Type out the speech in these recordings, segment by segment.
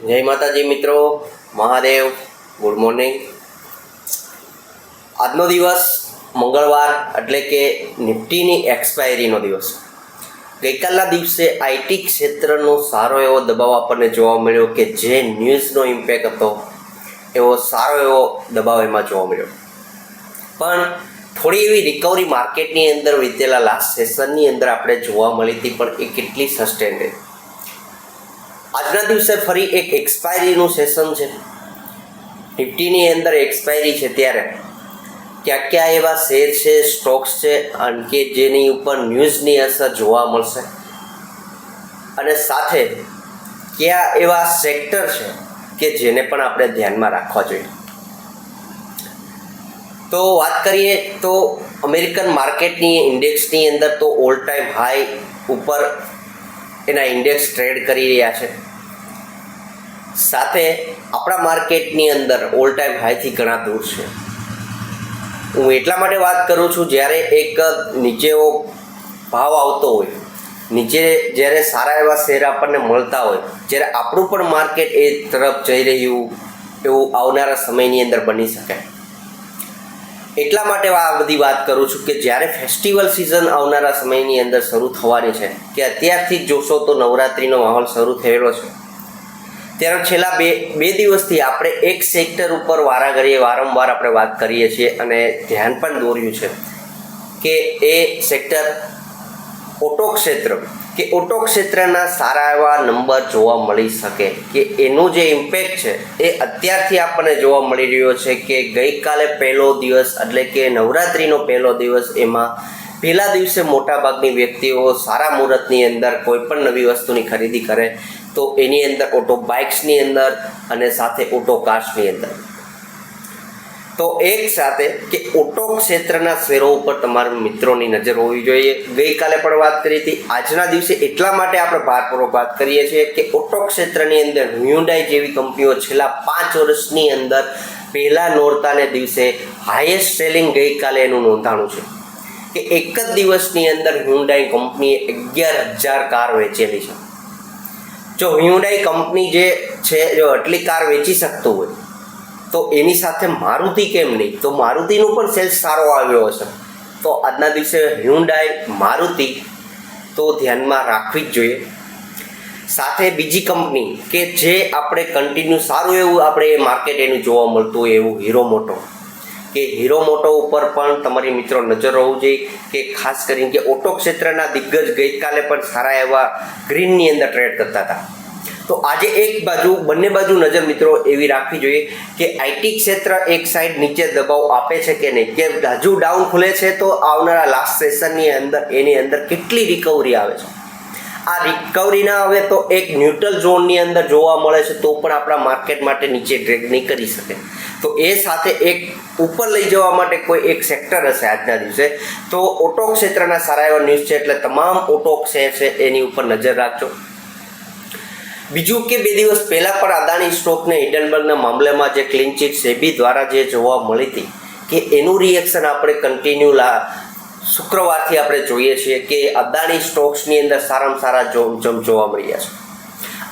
જય માતાજી મિત્રો, મહાદેવ, ગુડ મોર્નિંગ. આજનો દિવસ મંગળવાર એટલે કે નિફ્ટીની એક્સપાયરીનો દિવસ. ગઈકાલના દિવસે આઈટી ક્ષેત્રનો સારો એવો દબાવ આપણને જોવા મળ્યો કે જે ન્યૂઝનો ઇમ્પેક્ટ હતો, એવો સારો એવો દબાવ એમાં જોવા મળ્યો. પણ થોડી એવી રિકવરી માર્કેટની અંદર વીતેલા લાસ્ટ સેશનની અંદર આપણે જોવા મળી હતી, પણ એ કેટલી સસ્ટેન્ડ રહી. આજના દિવસે ફરી એક એક્સપાયરીનું સેશન છે. નિફ્ટીની અંદર એક્સપાયરી છે ત્યારે. ક્યાં ક્યાં એવા શેર છે સ્ટોક્સ છે અને કે જેની ઉપર ન્યૂઝની અસર જોવા મળશે. અને સાથે કયા એવા સેક્ટર છે કે જેને પણ આપણે ધ્યાનમાં રાખવા જોઈએ. તો વાત કરીએ તો અમેરિકન માર્કેટની ઇન્ડેક્સની અંદર તો ઓલ ટાઈમ હાઈ ઉપર એના ઇન્ડેક્સ ટ્રેડ કરી રહ્યા છે. સાથે આપણા માર્કેટની અંદર ઓલ ટાઈમ હાઈથી ઘણા દૂર છે. હું એટલા માટે વાત કરું છું, જ્યારે એક નીચેવો ભાવ આવતો હોય, નીચે જ્યારે સારા એવા શેર આપણને મળતા હોય, જ્યારે આપણું પણ માર્કેટ એ તરફ જઈ રહ્યું, એવું આવનારા સમયની અંદર બની શકે એટલા માટે આ બધી વાત કરું છું કે જ્યારે ફેસ્ટિવલ સિઝન આવનારા સમયની અંદર શરૂ થવાની છે, કે અત્યારથી જોશો તો નવરાત્રિનો માહોલ શરૂ થયેલો છે. ત્યારે છેલ્લા બે બે દિવસથી આપણે એક સેક્ટર ઉપર વારાઘડીએ વારંવાર આપણે વાત કરીએ છીએ અને ધ્યાન પણ દોર્યું છે કે એ સેક્ટર ઓટો ક્ષેત્ર કે ઓટો ક્ષેત્રના સારા એવા નંબર જોવા મળી શકે કે એનું જે ઇમ્પેક્ટ છે એ અત્યારથી આપણને જોવા મળી રહ્યો છે કે ગઈકાલે પહેલો દિવસ એટલે કે નવરાત્રિનો પહેલો દિવસ એમાં પહેલા દિવસે મોટાભાગની વ્યક્તિઓ સારા મુહૂર્તની અંદર કોઈ પણ નવી વસ્તુની ખરીદી કરે તો એની અંદર ઓટો બાઇક્સની અંદર અને સાથે ઓટો કાર્સની અંદર. તો એક સાથે કે ઓટો ક્ષેત્રના શેરો ઉપર તમારા મિત્રોની નજર હોવી જોઈએ. ગઈકાલે પણ વાત કરી હતી. આજના દિવસે એટલા માટે આપણે ભારપૂર્વક વાત કરીએ છીએ કે ઓટો ક્ષેત્રની અંદર હ્યુન્ડાઈ જેવી કંપનીઓ છેલ્લા પાંચ વર્ષની અંદર પહેલા નોરતાને દિવસે હાઈએસ્ટ સેલિંગ ગઈકાલે એનું નોંધાણું છે. કે એક જ દિવસની અંદર હ્યુન્ડાઈ કંપનીએ અગિયાર હજાર કાર વેચેલી છે. જો હ્યુન્ડાઈ કંપની જે છે, જો આટલી કાર વેચી શકતું હોય તો એની સાથે મારુતિ કેમ નહીં? તો મારુતિનું પણ સેલ્સ સારો આવ્યો હશે. તો આજના દિવસે હ્યુન્ડાઈ મારુતિ, તો ધ્યાનમાં રાખવી જ જોઈએ. સાથે બીજી કંપની કે જે આપણે કન્ટિન્યુ સારું એવું આપણે માર્કેટ એનું જોવા મળતું હોય એવું હીરો મોટો કે હીરો મોટો ઉપર પણ તમારી મિત્રો નજર હોવું જોઈએ કે ખાસ કરીને કે ઓટો ક્ષેત્રના દિગ્ગજ ગઈકાલે પણ સારા એવા ગ્રીનની અંદર ટ્રેડ કરતા હતા. તો આજે એક બાજુ, બંને બાજુ નજર મિત્રો એવી રાખવી જોઈએ કે આઈટી ક્ષેત્ર એક સાઈડ નીચે દબાવ આપે છે કે નહીં? કે હજુ ડાઉન ખુલે છે તો આવનારા લાસ્ટ સેશનની અંદર, એની અંદર કેટલી રિકવરી આવે છે? આ રિકવરી હવે તો એક ન્યુટ્રલ ઝોનની અંદર જોવા મળે છે તો પણ આપણા માર્કેટ માટે નીચે ટ્રેક નહીં કરી શકે. તો એ સાથે એક ઉપર લઈ જવા માટે કોઈ એક સેક્ટર હશે આજના દિવસે. તો ઓટો ક્ષેત્રના સારા એવા ન્યૂઝ છે એટલે તમામ ઓટો શેર છે એની ઉપર નજર રાખજો. બીજું કે બે દિવસ પહેલાં પણ અદાણી સ્ટોકને હિડનબર્ગના મામલામાં જે ક્લીન ચીટ સેબી દ્વારા જે જોવા મળી હતી કે એનું રિએક્શન આપણે કન્ટિન્યુ લા શુક્રવારથી આપણે જોઈએ છીએ કે અદાણી સ્ટોક્સની અંદર સારામાં સારા જોમ જોવા મળ્યા છે.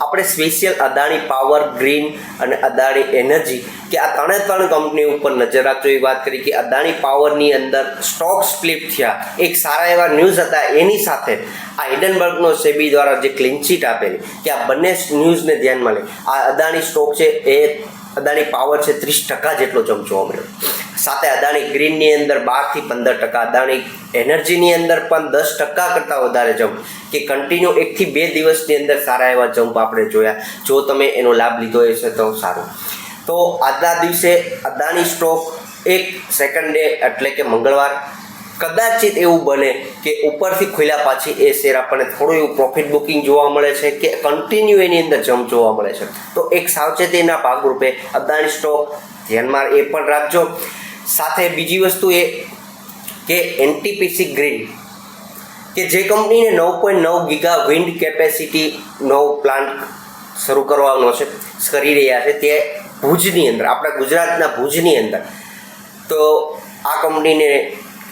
આપણે સ્પેશિયલ અદાણી પાવર ગ્રીન અને અદાણી એનર્જી કે આ ત્રણે ત્રણ કંપની ઉપર નજર રાખજો એ વાત કરી કે અદાણી પાવરની અંદર સ્ટોક સ્પ્લિટ થયા. એક સારા એવા ન્યૂઝ હતા એની સાથે આ હિડનબર્ગનો સેબી દ્વારા જે ક્લીનચીટ આપેલી કે આ બંને ન્યૂઝને ધ્યાનમાં લે. આ અદાણી સ્ટોક છે એ અદાણી પાવર છે ત્રીસ ટકા જેટલો જોવા મળ્યો. સાથે અદાણી ગ્રીનની અંદર બારથી પંદર ટકા, અદાણી એનર્જીની અંદર પણ દસ ટકા કરતાં વધારે જમ્પ કે કન્ટિન્યુ એકથી બે દિવસની અંદર સારા એવા જમ્પ આપણે જોયા. જો તમે એનો લાભ લીધો હશે તો સારું. તો આજના દિવસે અદાણી સ્ટોક એક સેકન્ડ ડે એટલે કે મંગળવાર. કદાચિત એવું બને કે ઉપરથી ખુલ્યા પાછી એ શેર આપણને થોડું એવું પ્રોફિટ બુકિંગ જોવા મળે છે કે કન્ટિન્યુ એની અંદર જમ્પ જોવા મળે છે. તો એક સાવચેતીના ભાગરૂપે અદાણી સ્ટોક ધ્યાનમાં એ પણ રાખજો. સાથે બીજી વસ્તુ એ કે એનટીપીસી ગ્રીન કે જે કંપનીને નવ પોઈન્ટ નવ ગીગા વિન્ડ કેપેસિટીનો પ્લાન્ટ શરૂ કરવાનો છે, કરી રહ્યા છે તે ભુજની અંદર, આપણા ગુજરાતના ભુજની અંદર. તો આ કંપનીને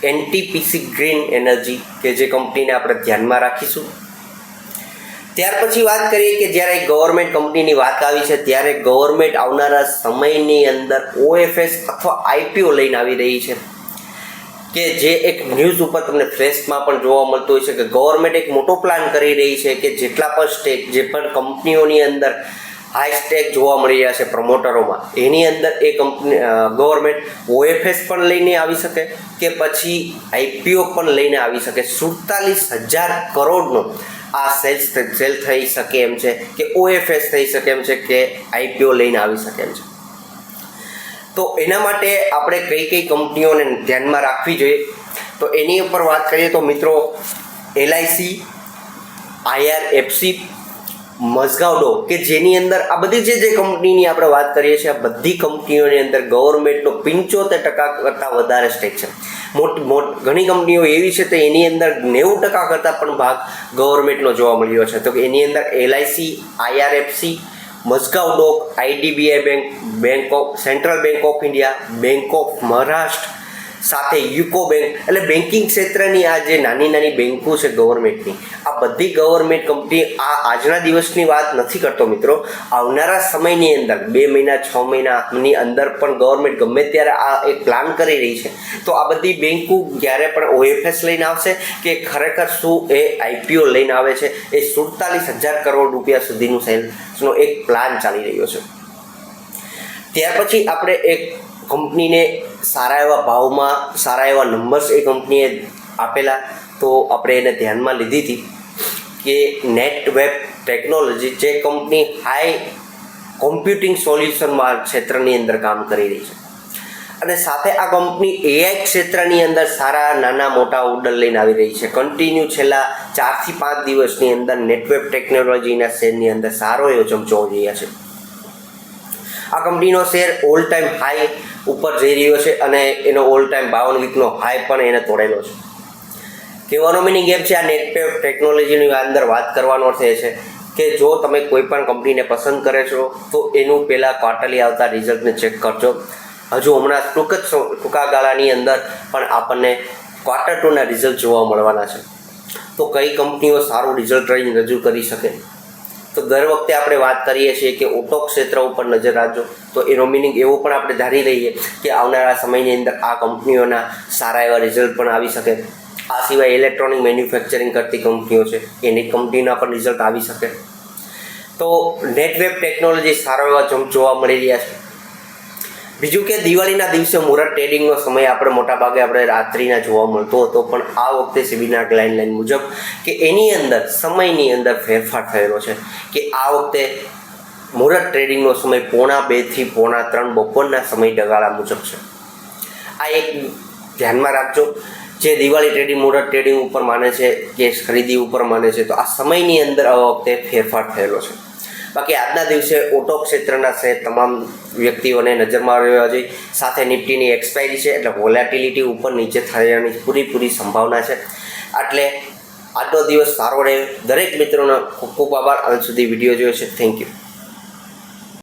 એનટીપીસી ગ્રીન એનર્જી કે જે કંપનીને આપણે ધ્યાનમાં રાખીશું. ત્યાર પછી વાત કરીએ કે જ્યારે ગવર્મેન્ટ કંપનીની વાત આવી છે, ત્યારે ગવર્મેન્ટ આવનારા સમયની અંદર ઓએફએસ અથવા આઈપીઓ લઈને આવી રહી છે. કે જે એક ન્યૂઝ ઉપર તમને ફ્રેશમાં પણ જોવા મળતું હોય છે કે ગવર્મેન્ટ એક મોટો પ્લાન કરી રહી છે કે જેટલા પણ સ્ટેક જે પણ કંપનીઓની અંદર હાઈ સ્ટેક જોવા મળી રહ્યા છે પ્રમોટરોમાં એની અંદર એ કંપની ગવર્મેન્ટ ઓએફએસ પણ લઈને આવી શકે કે પછી આઈપીઓ પણ લઈને આવી શકે. સુડતાલીસ હજાર કરોડનો આ સેલ્સ સેલ થઈ શકે એમ છે કે ઓએફએસ થઈ શકે એમ છે કે આઈપીઓ લઈને આવી શકે એમ છે. તો એના માટે આપણે કઈ કઈ કંપનીઓને ધ્યાનમાં રાખવી જોઈએ? તો એની ઉપર વાત કરીએ તો મિત્રો એલઆઈસી આઈઆરએફસી મઝગાવડો કે જેની અંદર આ બધી જે જે કંપનીની આપણે વાત કરીએ છીએ, આ બધી કંપનીઓની અંદર ગવર્મેન્ટનો પંચોતેર ટકા કરતાં વધારે સ્ટેક છે. મોટ મોટ, ઘણી કંપનીઓ એવી છે તો એની અંદર નેવું ટકા કરતાં પણ ભાગ ગવર્મેન્ટનો જોવા મળ્યો છે. તો એની અંદર LIC IRFC Mazagon dock IDBI bank bank of central bank of India bank of Maharashtra સાથે યુકો બેંક એટલે બેન્કિંગ ક્ષેત્રની આ જે નાની નાની બેન્કો છે ગવર્મેન્ટની, આ બધી ગવર્મેન્ટ કંપની આ આજના દિવસની વાત નથી કરતો મિત્રો. આવનારા સમયની અંદર, બે મહિના, છ મહિનાની અંદર પણ ગવર્મેન્ટ ગમે ત્યારે આ એક પ્લાન કરી રહી છે, તો આ બધી બેન્કો જ્યારે પણ ઓએફએસ લઈને આવશે કે ખરેખર શું એ આઈપીઓ લઈને આવે છે, એ સુડતાલીસ હજાર કરોડ રૂપિયા સુધીનું સેલ્સનો એક પ્લાન ચાલી રહ્યો છે. ત્યાર પછી આપણે એક કંપનીને સારા એવા ભાવમાં, સારા એવા નંબર્સ એ કંપનીએ આપેલા. તો આપણે એને ધ્યાનમાં લીધી હતી કે નેટ વેબ ટેકનોલોજી જે કંપની હાઈ કોમ્પ્યુટિંગ સોલ્યુશનમાં ક્ષેત્રની અંદર કામ કરી રહી છે. અને સાથે આ કંપની એઆઈ ક્ષેત્રની અંદર સારા, નાના, મોટા ઓર્ડર લઈને આવી રહી છે. કન્ટિન્યુ છેલ્લા ચારથી પાંચ દિવસની અંદર નેટવેબ ટેકનોલોજીના શેરની અંદર સારો એવો ચમચો રહ્યા છે. આ કંપનીનો શેર ઓલ ટાઈમ હાઈ ઉપર જઈ રહ્યો છે અને એનો ઓલ ટાઈમ બાવન વીકનો હાઈ પણ એને તોડેલો છે. કહેવાનો મિનિંગ એમ છે, આ નેટપેપ ટેકનોલોજીની અંદર વાત કરવાનો અર્થ એ છે કે જો તમે કોઈ પણ કંપનીને પસંદ કરે છો, તો એનું પહેલાં ક્વાર્ટરલી આવતા રિઝલ્ટને ચેક કરજો. હજુ હમણાં ટૂંક જ ટૂંકા ગાળાની અંદર પણ આપણને ક્વાર્ટર ટુના રિઝલ્ટ જોવા મળવાના છે. તો કઈ કંપનીઓ સારું રિઝલ્ટ રજૂ કરી શકે? તો દર વખતે આપણે વાત કરીએ છીએ કે ઓટો ક્ષેત્ર ઉપર નજર રાખજો. તો એનો મિનિંગ એવો પણ આપણે ધારી લઈએ કે આવનારા સમયની અંદર આ કંપનીઓના સારા એવા રિઝલ્ટ પણ આવી શકે. આ સિવાય ઇલેક્ટ્રોનિક મેન્યુફેક્ચરિંગ કરતી કંપનીઓ છે, એની કંપનીના પણ રિઝલ્ટ આવી શકે. તો નેટવેબ ટેકનોલોજી સારો એવા જોવા મળી રહ્યા છે. બીજું કે દિવાળીના દિવસે મુરત ટ્રેડિંગનો સમય આપણે મોટાભાગે આપણે રાત્રિના જોવા મળતો હતો, પણ આ વખતે સેબીના ગાઈડલાઇન મુજબ કે એની અંદર, સમયની અંદર ફેરફાર થયેલો છે કે આ વખતે મુરત ટ્રેડિંગનો સમય પોણા બેથી પોણા ત્રણ બપોરના સમય ડગાળા મુજબ છે. આ એક ધ્યાનમાં રાખજો, જે દિવાળી ટ્રેડિંગ મુરત ટ્રેડિંગ ઉપર માને છે કે ખરીદી ઉપર માને છે, તો આ સમયની અંદર આ વખતે ફેરફાર થયેલો છે. બાકી આજના દિવસે ઓટો ક્ષેત્રના છે તમામ વ્યક્તિઓને નજરમાં રહેવા જોઈએ. સાથે નિફ્ટીની એક્સપાયરી છે, એટલે વોલેટિલિટી ઉપર નીચે થવાની પૂરેપૂરી સંભાવના છે. એટલે આજનો દિવસ સારો રહે દરેક મિત્રોનો ખૂબ ખૂબ આભાર. અંત સુધી વીડિયો જોયો છે. Thank you